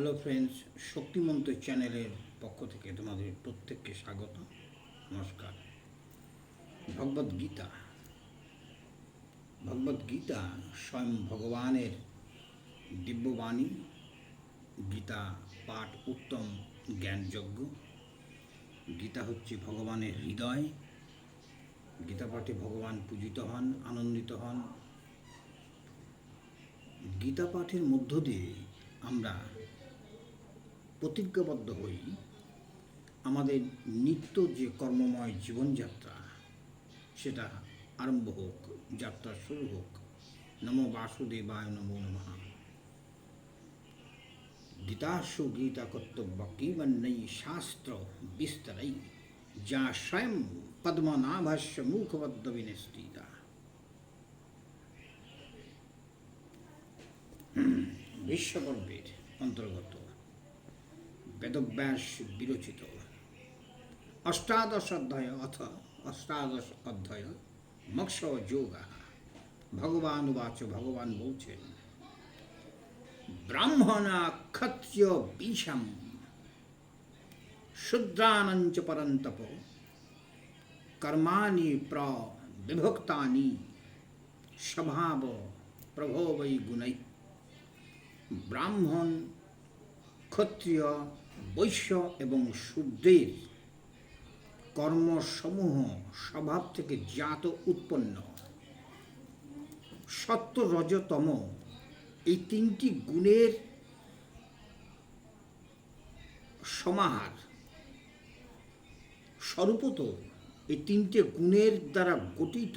Hello friends শক্তিমন্ত চ্যানেলের পক্ষ থেকে তোমাদের প্রত্যেককে স্বাগত, নমস্কার। ভগবদ গীতা ভগবদ গীতা স্বয়ং ভগবানের দিব্যবাণী, গীতা পাঠ উত্তম, জ্ঞানযজ্ঞ। গীতা হচ্ছে ভগবানের হৃদয়। গীতা পাঠে ভগবান পূজিত হন, আনন্দিত হন। গীতা পাঠের মধ্য দিয়ে আমরা প্রতিজ্ঞাবদ্ধ হই, আমাদের নিত্য যে কর্মময় জীবনযাত্রা, সেটা আরম্ভ হোক, যাত্রা শুরু হোক, নমো বাসুদেবায় নমো নমঃ। গীতাসু গীতা কর্তব্য কিবন্নই শাস্ত্র বিস্তরই যা স্বয়ং পদ্মনাভস্য মুখবদ্ধ বিনিষ্ঠিতা বিশ্বপর্বের অন্তর্গত। বেদব্যাস বিরচিত। অষ্টাদশ অধ্যায় অথ অষ্টাদশ অধ্যায় মক্ষ যোগ। ভগবান উবাচ, ভগবান বলছেন ব্রাহ্মণা ক্ষত্রিয় বিষম শূদ্রানঞ্চ পরন্তপ, কর্মাণি প্র বিভক্তানি, স্বভাব প্রভো বৈ গুণৈ। ব্রাহ্মণ ক্ষত্রিয় বৈশ্য এবং শূদ্রের কর্মসমূহ স্বভাব থেকে জাত উৎপন্ন। সত্য রজতম এই তিনটি গুণের সমাহার। স্বরূপত এই তিনটে গুণের দ্বারা গঠিত।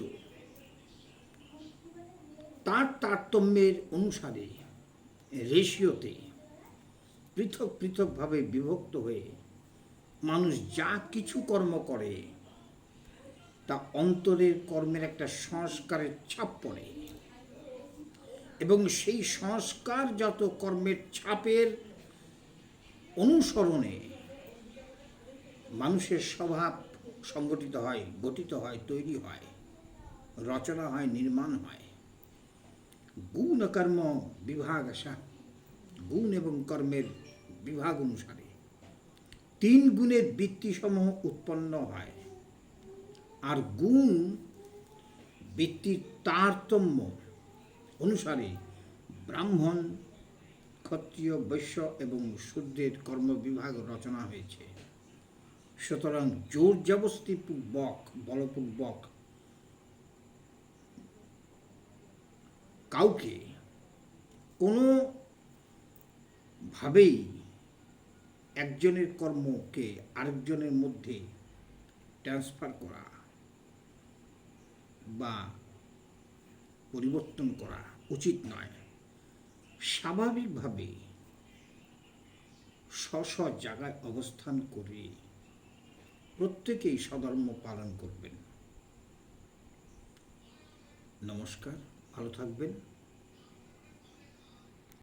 তার তারতম্যের অনুসারে রেশিওতে পৃথক পৃথকভাবে বিভক্ত হয়ে মানুষ যা কিছু কর্ম করে, তা অন্তরের কর্মের একটা সংস্কারের ছাপ পড়ে। এবং সেই সংস্কার যত কর্মের ছাপের অনুসরণে মানুষের স্বভাব সংগঠিত হয়, গঠিত হয়, তৈরি হয়, রচনা হয়, নির্মাণ হয়। গুণ কর্ম বিভাগ আসা গুণ এবং কর্মের বিভাগ অনুসারে। তিন গুণের বৃত্তিসমূহ উৎপন্ন হয়। আর গুণ বৃত্তির তারতম্য অনুসারে ব্রাহ্মণ, ক্ষত্রিয়, বৈশ্য এবং শূদ্রের কর্মবিভাগ রচনা হয়েছে। সুতরাং জোর জবস্তিপূর্বক বলপূর্বক কাউকে কোনো ভাবেই একজনের কর্মকে আরেকজনের মধ্যে ট্রান্সফার করা বা পরিবর্তন করা উচিত নয়। স্বাভাবিকভাবে স্ব স্ব জায়গায় অবস্থান করে প্রত্যেকেই সধর্ম পালন করবেন। নমস্কার, ভালো থাকবেন।